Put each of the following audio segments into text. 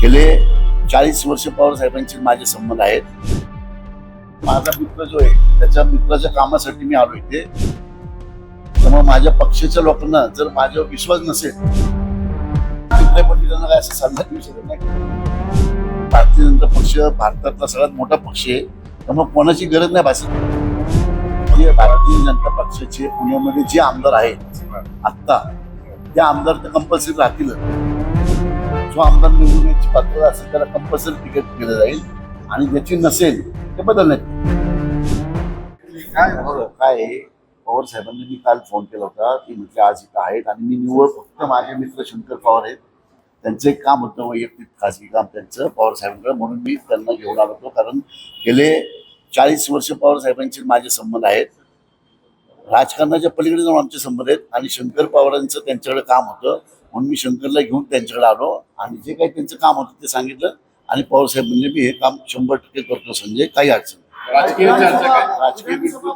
गेले चाळीस वर्ष पवार साहेबांचे माझे संबंध आहेत. माझा मित्र जो आहे त्याच्या मित्राच्या कामासाठी मी आलो इथे. त्यामुळे माझ्या पक्षाच्या लोकांना जर माझ्यावर विश्वास नसेल मित्र पंडितांना काय असं सल्ला देऊ शकत नाही. भारतीय जनता पक्ष भारतातला सगळ्यात मोठा पक्ष आहे. त्यामुळे कोणाची गरज नाही भाषेत भारतीय जनता पक्षाचे पुण्यामध्ये जे आमदार आहेत आत्ता त्या आमदार तर कंपल्सरी राहतीलच. जो आमदार निवडून याची पात्रता असेल त्याला कंपल्सरी तिकीट दिलं जाईल आणि ज्याची नसेल ते बदलण्यात काय हो, काय आहे, पवार साहेबांनी मी काल फोन केला होता. की म्हटलं आज इथं आहेत आणि मी निवड फक्त माझे मित्र शंकर पवार आहेत. त्यांचं एक काम होतं वैयक्तिक खासगी काम त्यांचं पवार साहेबांकडे. म्हणून मी त्यांना घेऊन आलो होतो. कारण गेले चाळीस वर्ष पवार साहेबांचे माझे संबंध आहेत. राजकारणाच्या पलीकडे जाऊन आमचे संबंध आहेत आणि शंकर पवारांचं त्यांच्याकडे काम होतं. म्हणून मी शंकरला घेऊन त्यांच्याकडे आलो आणि जे काही त्यांचं काम होतं ते सांगितलं. आणि पवार साहेब म्हणजे मी हे काम शंभर टक्के करतो संजय. काही अडचण नाही. राजकीय चर्चा काय? राजकीय बिलकुल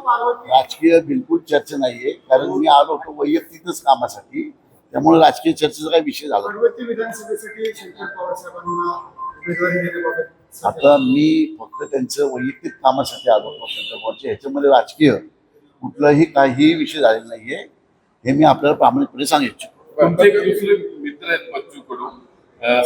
राजकीय बिलकुल चर्चा नाहीये. कारण मी आलो होतो वैयक्तिकच कामासाठी. त्यामुळे राजकीय चर्चेचा काही विषय झाला नाही. पर्वती विधानसभेसाठी शंकर पवार साहेबांना उमेदवारी देण्याबाबत आता मी फक्त त्यांचं वैयक्तिक कामासाठी आलो होतो शंकर पवारच्या. ह्याच्यामध्ये राजकीय कुठलाही काही विषय झालेला नाहीये. हे मी आपल्याला प्रामाणिकपणे सांगू इच्छितो. तुमचे दुसरे मित्र आहेत बच्चू कडू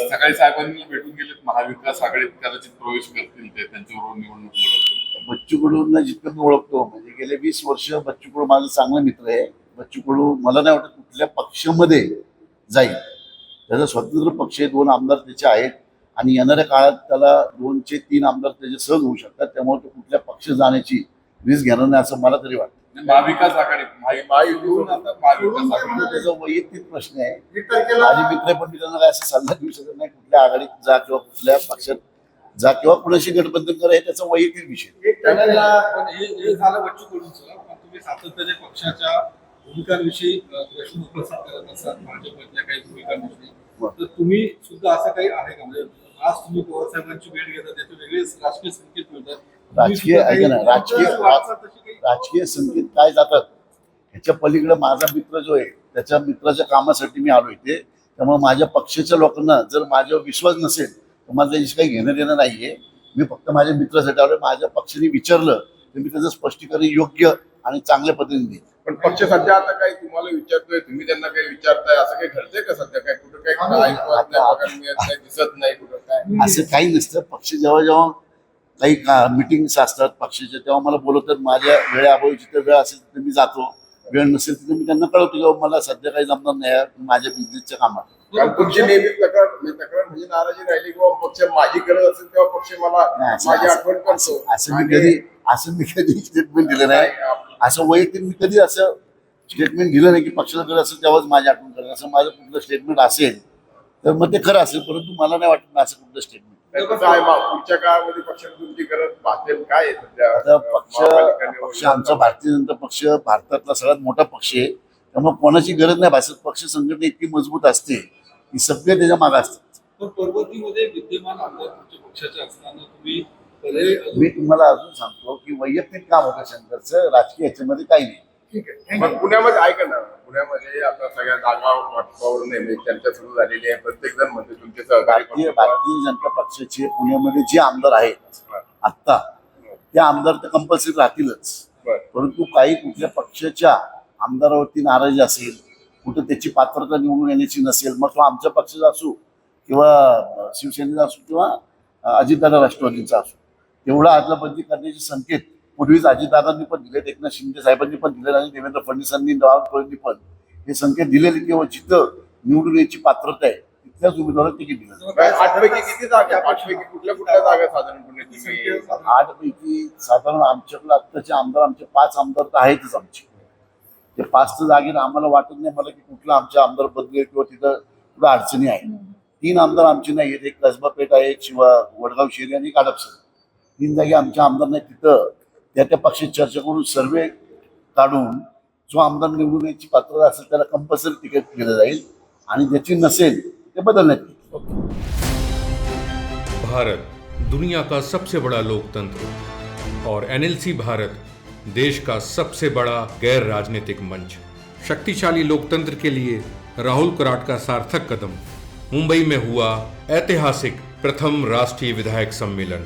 सकाळी साहेबांनी भेटून गेलेत महाविकास आघाडीत कदाचित प्रवेश करतील ते त्यांच्याबरोबर निवडणूक लढवतील. बच्चू कडूंना जितकं मी ओळखतो म्हणजे गेले वीस वर्ष बच्चू कडू माझा चांगला मित्र आहे. बच्चू कडू मला नाही वाटत कुठल्या पक्षामध्ये जाईल. त्याचा स्वतंत्र पक्ष आहे दोन आमदार त्याचे आहेत आणि येणाऱ्या काळात त्याला दोनचे तीन आमदार त्याचे सहज होऊ शकतात. त्यामुळे तो कुठल्या पक्ष जाण्याची रिस्क घेणार नाही असं मला तरी वाटतं. महाविकास आता आघाडी. तो त्याचा वैयक्तिक प्रश्न आहे. माझे मित्र पण मी त्यांना काय असं सल्ला देऊ शकत नाही कुठल्या आघाडीत जा किंवा कुठल्या पक्षात जा किंवा कुणाशी गठबंधन करा हे त्याचा वैयक्तिक विषय हे हे झालं तुम्ही सातत्याने पक्षाच्या भूमिकांविषयी प्रश्न उपस्थित करत असतात भाजपच्या काही भूमिकांविषयी. तर तुम्ही सुद्धा असं काही आहे का? म्हणजे आज तुम्ही पवार साहेबांची भेट घेता त्याचे वेगळेच राजकीय संकेत मिळतात. राजकीय ऐका ना, राजकीय राजकीय संकेत काय जातात ह्याच्या पलीकडे माझा मित्र जो आहे त्याच्या मित्राच्या कामासाठी मी आलो इथे. त्यामुळे माझ्या पक्षाच्या लोकांना जर माझ्यावर विश्वास नसेल तर मला त्याची काही घेणं देणं नाहीये. मी फक्त माझ्या मित्रासाठी आलो माझ्या पक्षाने विचारलं तर मी त्याचं स्पष्टीकरण योग्य आणि चांगल्या पद्धतीने देईन. पण पक्ष सध्या आता काही तुम्हाला विचारतोय तुम्ही त्यांना काही विचारताय असं काही घडतंय का सध्या? काय कुठं काही दिसत नाही कुठं काय? असं काही नसतं. पक्ष जेव्हा जेव्हा काही मिटिंग्स असतात पक्षाच्या तेव्हा मला बोलवतात माझ्या वेळेअभावी जिथं वेळ असेल तिथे मी जातो. वेळ नसेल तिथे मी त्यांना कळवतो की मला सध्या काही जमणार नाही माझ्या बिझनेसच्या कामात. तुमची नेहमी तक्रार म्हणजे तक्रार म्हणजे नाराजी राहिली किंवा पक्ष माझी गरज असेल तेव्हा पक्ष मला नाही, असं- माझी असं- आठवण करतो. असं- असं मी कधी असं मी कधी स्टेटमेंट दिलं नाही. असं वैयक्तिक मी कधी असं स्टेटमेंट दिलं नाही की पक्षाला गरज असेल तेव्हाच माझी आठवण करेल असं माझं कुठलं स्टेटमेंट असेल तर मग ते खरं असेल परंतु मला नाही वाटत असं कुठलं स्टेटमेंट पुढच्या काळामध्ये पक्षाला तुमची गरज भासेल काय आता पक्ष पक्ष. आमचा भारतीय जनता पक्ष भारतातला सगळ्यात मोठा पक्ष आहे. त्यामुळे कोणाची गरज नाही. भासत पक्ष संघटना इतकी मजबूत असते की सगळे त्याच्यामागे असतात. पण पर्वतीमध्ये विद्यमान आमदार तुमच्या पक्षाचे असताना तुम्ही पर्यायी अजून मी तुम्हाला अजून सांगतो की वैयक्तिक काम होतं शंकरचं. राजकीय याच्यामध्ये काही नाही. ठीक आहे. मग पुण्यामध्ये ऐका ना पुण्यामध्ये आता सगळ्या जागा वाटपावरून म्हणजे चर्चा सुरू झालेली आहे. प्रत्येक जण म्हणते तुमचे सहकारी भारतीय पक्ष- भारतीय जनता पक्षाचे पुण्यामध्ये जे आमदार आहेत आत्ता ते आमदार तर कंपल्सरी राहतीलच. परंतु काही कुठल्या पक्षाच्या आमदारावरती नाराजी असेल कुठं त्याची पात्रता निवडून येण्याची नसेल मग तो आमच्या पक्षाचा असू किंवा शिवसेनेचा असू किंवा अजितदादा राष्ट्रवादीचा असू तेवढा आदला बदली करण्याचे संकेत पूर्वीच अजितदादांनी पण दिलेत एकनाथ शिंदे साहेबांनी पण दिले आणि देवेंद्र फडणवीसांनी बावनकुळेंनी पण. हे संकेत दिलेले किंवा जिथं निवडून यायची पात्रता आहे तिथल्याच उमेदवाराला तिकीट दिलं काय आठपैकी किती जागा आठपैकी कुठल्या कुठल्या जागा साधारणपणे तुम्ही आठ पैकी साधारण आमच्याकडे आत्ताचे आमदार आमचे पाच आमदार तर आहेतच आमचे. ते पाच तर जागेला आम्हाला वाटत नाही मला की कुठला आमचे आमदार बदलेल किंवा तिथं कुठं अडचणी आहेत. तीन आमदार आमचे नाही आहेत एक कसबा पेठ आहे शिवा वडगाव शेरी आणि काडपसर तीन जागी आमचे आमदार नाही तिथं त्या त्या चर्चा करून सर्वे काढून जो आमदार निवडून यायची पात्रता असेल त्याला कंपल्सरी तिकीट दिलं जाईल आणि ज्याची नसेल ते बदलण्यात येईल. भारत दुनिया का सबसे बड़ा लोकतंत्र और एनएलसी भारत देश का सबसे बड़ा गैर राजनीतिक मंच। शक्तिशाली लोकतंत्र के लिए राहुल कराट का सार्थक कदम। मुंबई में हुआ ऐतिहासिक प्रथम राष्ट्रीय विधायक सम्मेलन।